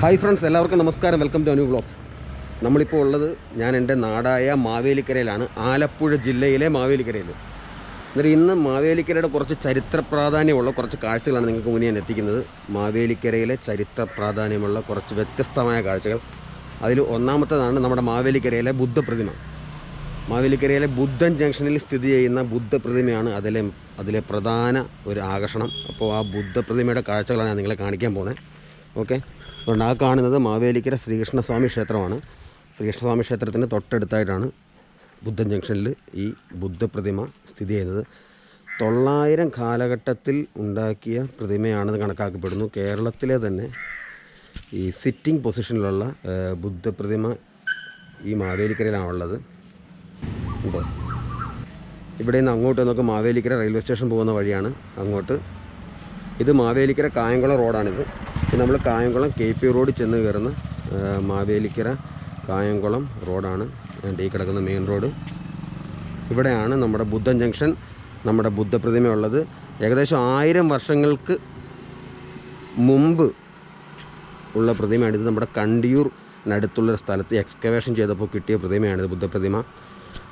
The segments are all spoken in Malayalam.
ഹായ് ഫ്രണ്ട്സ് എല്ലാവർക്കും നമസ്കാരം. Welcome to Anu vlogs. നമ്മളിപ്പോൾ ഉള്ളത് ഞാൻ എന്റെ നാടായ മാവേലിക്കരയിലാണ്. ആലപ്പുഴ ജില്ലയിലെ മാവേലിക്കരയിൽ. എന്നിട്ട് ഇന്ന് മാവേലിക്കരയുടെ കുറച്ച് ചരിത്ര പ്രാധാന്യമുള്ള കുറച്ച് കാഴ്ചകളാണ് നിങ്ങൾക്ക് മുന്നേ ഞാൻ എത്തിക്കുന്നത്. മാവേലിക്കരയിലെ ചരിത്ര പ്രാധാന്യമുള്ള കുറച്ച് വ്യത്യസ്തമായ കാഴ്ചകൾ. അതിൽ ഒന്നാമത്തേതാണ് നമ്മുടെ മാവേലിക്കരയിലെ ബുദ്ധപ്രതിമ. മാവേലിക്കരയിലെ ബുദ്ധൻ ജംഗ്ഷനിൽ സ്ഥിതി ചെയ്യുന്ന ബുദ്ധപ്രതിമയാണ് അതിലെ അതിലെ പ്രധാന ഒരു ആകർഷണം. അപ്പോൾ ആ ബുദ്ധപ്രതിമയുടെ കാഴ്ചകളാണ് ഞാൻ നിങ്ങളെ കാണിക്കാൻ പോകുന്നത് ഓക്കെ. അതുകൊണ്ട് ആ കാണുന്നത് മാവേലിക്കര ശ്രീകൃഷ്ണസ്വാമി ക്ഷേത്രമാണ്. ശ്രീകൃഷ്ണസ്വാമി ക്ഷേത്രത്തിന് തൊട്ടടുത്തായിട്ടാണ് ബുദ്ധൻ ജംഗ്ഷനിൽ ഈ ബുദ്ധപ്രതിമ സ്ഥിതി ചെയ്യുന്നത്. തൊള്ളായിരം കാലഘട്ടത്തിൽ ഉണ്ടാക്കിയ പ്രതിമയാണെന്ന് കണക്കാക്കപ്പെടുന്നു. കേരളത്തിലെ തന്നെ ഈ സിറ്റിംഗ് പൊസിഷനിലുള്ള ബുദ്ധപ്രതിമ ഈ മാവേലിക്കരയിലാണുള്ളത്. ഉണ്ടോ? ഇവിടെ നിന്ന് അങ്ങോട്ട് നമുക്ക് മാവേലിക്കര റെയിൽവേ സ്റ്റേഷൻ പോകുന്ന വഴിയാണ്. അങ്ങോട്ട് ഇത് മാവേലിക്കര കായംകുളം റോഡാണിത്. നമ്മൾ കായംകുളം കെ പി റോഡ് ചെന്ന് കയറുന്ന മാവേലിക്കര കായംകുളം റോഡാണ്. എന്റെ ഈ കിടക്കുന്ന മെയിൻ റോഡ്. ഇവിടെയാണ് നമ്മുടെ ബുദ്ധൻ ജംഗ്ഷൻ നമ്മുടെ ബുദ്ധപ്രതിമ ഉള്ളത് ഏകദേശം ആയിരം വർഷങ്ങൾക്ക് മുമ്പ് ഉള്ള പ്രതിമയാണിത് നമ്മുടെ കണ്ടിയൂറിനടുത്തുള്ളൊരു സ്ഥലത്ത് എക്സ്കവേഷൻ ചെയ്തപ്പോൾ കിട്ടിയ പ്രതിമയാണിത് ബുദ്ധപ്രതിമ.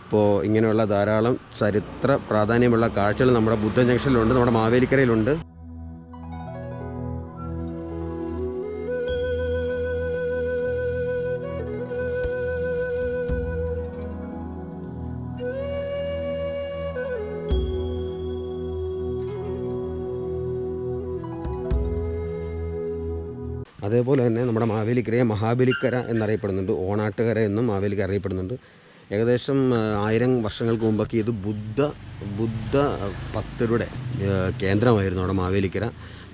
അപ്പോൾ ഇങ്ങനെയുള്ള ധാരാളം ചരിത്ര പ്രാധാന്യമുള്ള കാഴ്ചകൾ നമ്മുടെ ബുദ്ധൻ ജംഗ്ഷനിലുണ്ട് നമ്മുടെ മാവേലിക്കരയിലുണ്ട്. അതേപോലെ തന്നെ നമ്മുടെ മാവേലിക്കരയെ മഹാബലിക്കര എന്നറിയപ്പെടുന്നുണ്ട്. ഓണാട്ടുകര എന്നും മാവേലിക്കര അറിയപ്പെടുന്നുണ്ട്. ഏകദേശം ആയിരം വർഷങ്ങൾക്ക് മുമ്പൊക്കെ ഇത് ബുദ്ധ ബുദ്ധ ഭക്തരുടെ കേന്ദ്രമായിരുന്നു അവിടെ മാവേലിക്കര.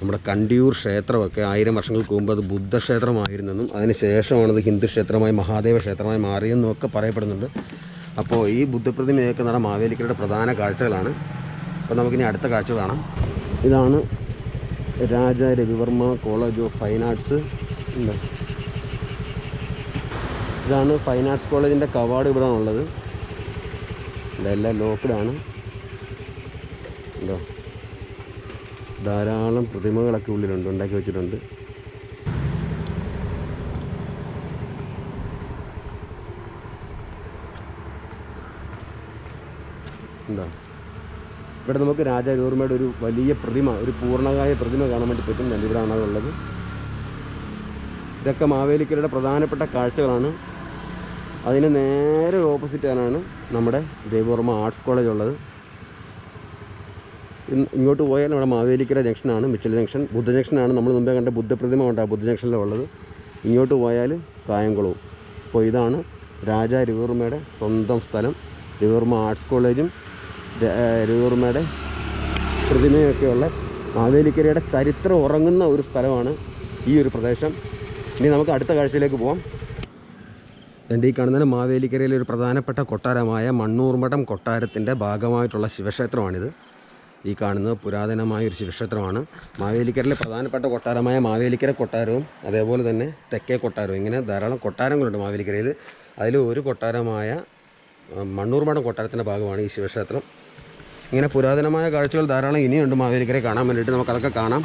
നമ്മുടെ കണ്ടിയൂർ ക്ഷേത്രമൊക്കെ ആയിരം വർഷങ്ങൾക്ക് മുമ്പ് അത് ബുദ്ധക്ഷേത്രമായിരുന്നെന്നും അതിന് ശേഷമാണത് ഹിന്ദു ക്ഷേത്രമായി മഹാദേവ ക്ഷേത്രമായി മാറിയെന്നും ഒക്കെ പറയപ്പെടുന്നുണ്ട്. അപ്പോൾ ഈ ബുദ്ധപ്രതിമയൊക്കെ നമ്മുടെ മാവേലിക്കരയുടെ പ്രധാന കാഴ്ചകളാണ്. അപ്പോൾ നമുക്കിനി അടുത്ത കാഴ്ച കാണാം. ഇതാണ് Raja Ravi Varma college of fine arts ഉണ്ട്. ഇതാണ് ഫൈൻ ആർട്സ് കോളേജിന്റെ കവാട് ഇവിടെ ഉള്ളത് ഇതെല്ലാം ലോക്കഡാണ് ഉണ്ടോ ധാരാളം പ്രതിമകളൊക്കെ ഉള്ളിലുണ്ട് ഉണ്ടാക്കി വെച്ചിട്ടുണ്ട്. ഉണ്ടോ ഇവിടെ നമുക്ക് രാജരൂർമയുടെ ഒരു വലിയ പ്രതിമ ഒരു പൂർണകായ പ്രതിമ കാണാൻ വേണ്ടി പറ്റും. അതുള്ളത് ഇതൊക്കെ മാവേലിക്കരയുടെ പ്രധാനപ്പെട്ട കാഴ്ചകളാണ്. അതിന് നേരെ ഓപ്പോസിറ്റാണ് നമ്മുടെ ദേവവർമ്മ ആർട്സ് കോളേജ് ഉള്ളത്. ഇങ്ങോട്ട് പോയാൽ നമ്മുടെ മാവേലിക്കര ജംഗ്ഷനാണ് മിച്ചൽ ജംഗ്ഷൻ. ബുദ്ധ ജംഗ്ഷനാണ്. നമ്മൾ മുമ്പേ കണ്ട ബുദ്ധപ്രതിമ ഉണ്ട് ആ ബുദ്ധ ജംഗ്ഷനിലുള്ളത് ഇങ്ങോട്ട് പോയാൽ കായംകുളവും അപ്പോൾ ഇതാണ് രാജ രവിവർമ്മയുടെ സ്വന്തം സ്ഥലം. രവിവർമ്മ ആർട്സ് കോളേജും രവിവർമ്മയുടെ പ്രതിമയൊക്കെയുള്ള മാവേലിക്കരയുടെ ചരിത്രം ഉറങ്ങുന്ന ഒരു സ്ഥലമാണ് ഈ ഒരു പ്രദേശം. ഇനി നമുക്ക് അടുത്ത കാഴ്ചയിലേക്ക് പോവാം. എന്റെ ഈ കാണുന്ന മാവേലിക്കരയിലെ ഒരു പ്രധാനപ്പെട്ട കൊട്ടാരമായ മണ്ണൂർമഠം കൊട്ടാരത്തിന്റെ ഭാഗമായിട്ടുള്ള ശിവക്ഷേത്രമാണിത്. ഈ കാണുന്നത് പുരാതനമായ ഒരു ശിവക്ഷേത്രമാണ്. മാവേലിക്കരയിലെ പ്രധാനപ്പെട്ട കൊട്ടാരമായ മാവേലിക്കര കൊട്ടാരവും അതേപോലെ തന്നെ തെക്കേ കൊട്ടാരവും. ഇങ്ങനെ ധാരാളം കൊട്ടാരങ്ങളുണ്ട് മാവേലിക്കരയിൽ. അതിൽ ഒരു കൊട്ടാരമായ ആ, മണ്ണൂർമഠം കൊട്ടാരത്തിന്റെ ഭാഗമാണ് ഈ ശിവക്ഷേത്രം. ഇങ്ങനെ പുരാതനമായ കാഴ്ചകൾ ധാരാളം ഇനിയുണ്ട് മാവേലിക്കരയെ കാണാൻ വേണ്ടിയിട്ട്. നമുക്കതൊക്കെ കാണാം.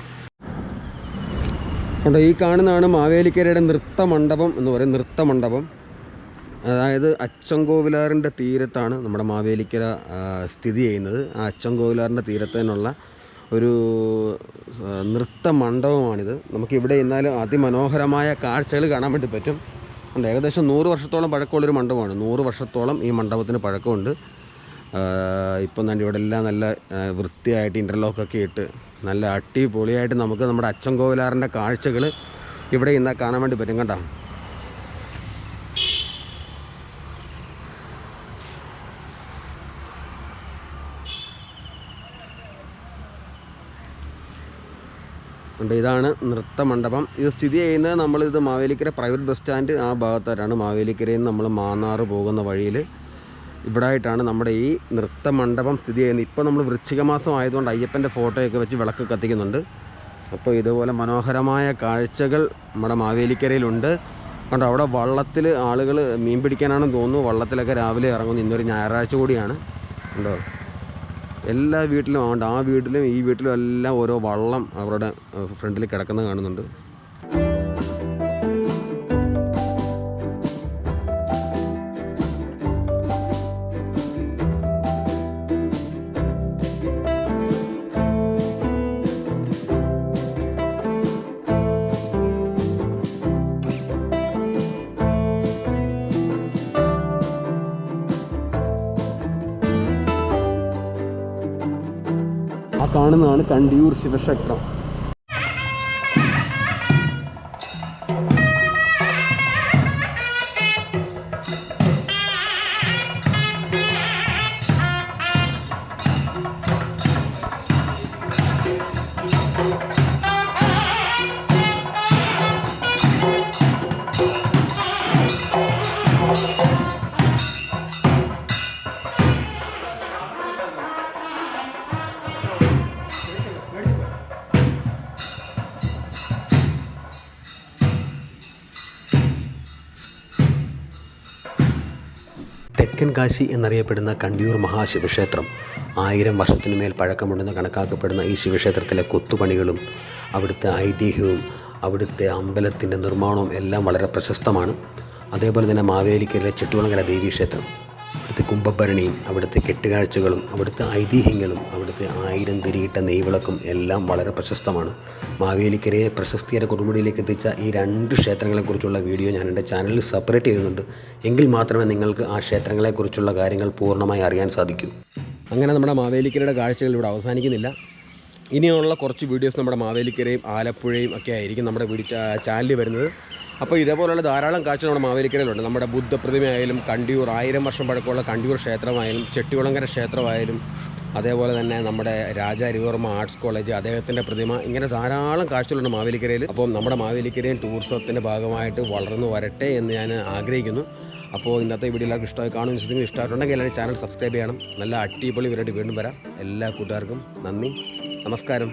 കണ്ടോ ഈ കാണുന്നതാണ് മാവേലിക്കരയുടെ നൃത്ത മണ്ഡപം എന്ന് പറയും. നൃത്ത മണ്ഡപം. അതായത് അച്ചൻകോവിലാറിന്റെ തീരത്താണ് നമ്മുടെ മാവേലിക്കര സ്ഥിതി ചെയ്യുന്നത്. ആ അച്ചൻകോവിലാറിന്റെ തീരത്ത് തന്നെയുള്ള ഒരു നൃത്ത മണ്ഡപമാണിത്. നമുക്കിവിടെ ഇന്നാലും അതിമനോഹരമായ കാഴ്ചകൾ കാണാൻ വേണ്ടി പറ്റും. ഉണ്ട്. ഏകദേശം നൂറ് വർഷത്തോളം പഴക്കമുള്ളൊരു മണ്ഡപമാണ്. നൂറ് വർഷത്തോളം ഈ മണ്ഡപത്തിന് പഴക്കമുണ്ട്. ഇപ്പം തന്നെ ഇവിടെ എല്ലാം നല്ല വൃത്തിയായിട്ട് ഇന്റർലോക്കൊക്കെ ഇട്ട് നല്ല അടിപൊളിയായിട്ട് നമുക്ക് നമ്മുടെ അച്ചൻകോവിലാറിന്റെ കാഴ്ചകൾ ഇവിടെ ഇന്ന് കാണാൻ വേണ്ടി പറ്റും. കണ്ടോ? ഉണ്ട്. ഇതാണ് നൃത്തമണ്ഡപം ഇത് സ്ഥിതി ചെയ്യുന്നത് നമ്മളിത് മാവേലിക്കര പ്രൈവറ്റ് ബസ് സ്റ്റാൻഡ് ആ ഭാഗത്തായിട്ടാണ്. മാവേലിക്കരയിൽ നിന്ന് നമ്മൾ മാന്നാറ് പോകുന്ന വഴിയിൽ. ഇവിടെ ആയിട്ടാണ് നമ്മുടെ ഈ നൃത്തമണ്ഡപം സ്ഥിതി ചെയ്യുന്നത്. ഇപ്പോൾ നമ്മൾ വൃശ്ചികമാസം ആയതുകൊണ്ട് അയ്യപ്പന്റെ ഫോട്ടോയൊക്കെ വെച്ച് വിളക്ക് കത്തിക്കുന്നുണ്ട്. അപ്പോൾ ഇതുപോലെ മനോഹരമായ കാഴ്ചകൾ നമ്മുടെ മാവേലിക്കരയിലുണ്ട്. കണ്ടോ അവിടെ വള്ളത്തിൽ ആളുകൾ മീൻ പിടിക്കാനാണെന്ന് തോന്നുന്നു. വള്ളത്തിലൊക്കെ രാവിലെ ഇറങ്ങുന്നു. ഇന്നൊരു ഞായറാഴ്ച കൂടിയാണ്. ഉണ്ടോ എല്ലാ വീട്ടിലും ആ വീട്ടിലും ഈ വീട്ടിലും എല്ലാം ഓരോ വള്ളം അവരുടെ ഫ്രണ്ടിൽ കിടക്കുന്നത് കാണുന്നുണ്ട്. കാണുന്നതാണ് കണ്ടിയൂർ ശിവക്ഷേത്രം. തെക്കൻ കാശി എന്നറിയപ്പെടുന്ന കണ്ടിയൂർ മഹാശിവക്ഷേത്രം. ആയിരം വർഷത്തിനുമേൽ പഴക്കമുണ്ടെന്ന് കണക്കാക്കപ്പെടുന്ന ഈ ശിവക്ഷേത്രത്തിലെ കൊത്തുപണികളും അവിടുത്തെ ഐതിഹ്യവും അവിടുത്തെ അമ്പലത്തിന്റെ നിർമ്മാണവും എല്ലാം വളരെ പ്രശസ്തമാണ്. അതേപോലെ തന്നെ മാവേലിക്കരയിലെ ചെട്ടുകുളങ്ങര ദേവീക്ഷേത്രം. കുംഭഭരണിയും അവിടുത്തെ കെട്ടുകാഴ്ചകളും അവിടുത്തെ ഐതിഹ്യങ്ങളും അവിടുത്തെ ആയിരം തിരിയിട്ട നെയ്വിളക്കും എല്ലാം വളരെ പ്രശസ്തമാണ്. മാവേലിക്കരയെ പ്രശസ്തിയുടെ കൊടുമുടിയിലേക്ക് എത്തിച്ച ഈ രണ്ട് ക്ഷേത്രങ്ങളെക്കുറിച്ചുള്ള വീഡിയോ ഞാൻ എന്റെ ചാനലിൽ സെപ്പറേറ്റ് ചെയ്യുന്നുണ്ട്. എങ്കിൽ മാത്രമേ നിങ്ങൾക്ക് ആ ക്ഷേത്രങ്ങളെക്കുറിച്ചുള്ള കാര്യങ്ങൾ പൂർണമായി അറിയാൻ സാധിക്കൂ. അങ്ങനെ നമ്മുടെ മാവേലിക്കരയുടെ കാഴ്ചകൾ ഇവിടെ അവസാനിക്കുന്നില്ല. ഇനിയുള്ള കുറച്ച് വീഡിയോസ് നമ്മുടെ മാവേലിക്കരയും ആലപ്പുഴയും ഒക്കെ ആയിരിക്കും നമ്മുടെ ചാനലിൽ വരുന്നത്. അപ്പോൾ ഇതേപോലുള്ള ധാരാളം കാഴ്ച നമ്മുടെ മാവേലിക്കരയിലുണ്ട്. നമ്മുടെ ബുദ്ധപ്രതിമയായാലും കണ്ടിയൂർ ആയിരം വർഷം പഴക്കമുള്ള കണ്ടിയൂർ ക്ഷേത്രമായാലും ചെട്ടികുളങ്കര ക്ഷേത്രമായാലും അതേപോലെ തന്നെ നമ്മുടെ രാജാ രവിവർമ്മ ആർട്സ് കോളേജ് അദ്ദേഹത്തിന്റെ പ്രതിമ ഇങ്ങനെ ധാരാളം കാഴ്ചകളുണ്ട് മാവേലിക്കരയിൽ. അപ്പോൾ നമ്മുടെ മാവേലിക്കരയും ടൂറിസത്തിന്റെ ഭാഗമായിട്ട് വളർന്നു വരട്ടെ എന്ന് ഞാൻ ആഗ്രഹിക്കുന്നു. അപ്പോൾ ഇന്നത്തെ വീഡിയോ എല്ലാവർക്കും ഇഷ്ടമായി കാണും വിശ്വസിക്കുന്നു ഇഷ്ടമായിട്ടുണ്ടെങ്കിൽ എല്ലാവരും ചാനൽ സബ്സ്ക്രൈബ് ചെയ്യണം. നല്ല അടിപൊളി വീഡിയോ വീണ്ടും വരാം. എല്ലാ കൂട്ടുകാർക്കും നന്ദി നമസ്കാരം.